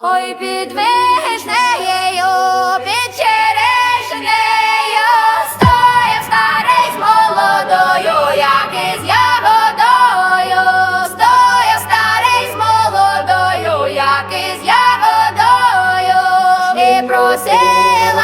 Ой, під вишнею, під черешнею, стояв старий з молодою, як із ягодою, стояв старий з молодою, як із ягодою, і просилася.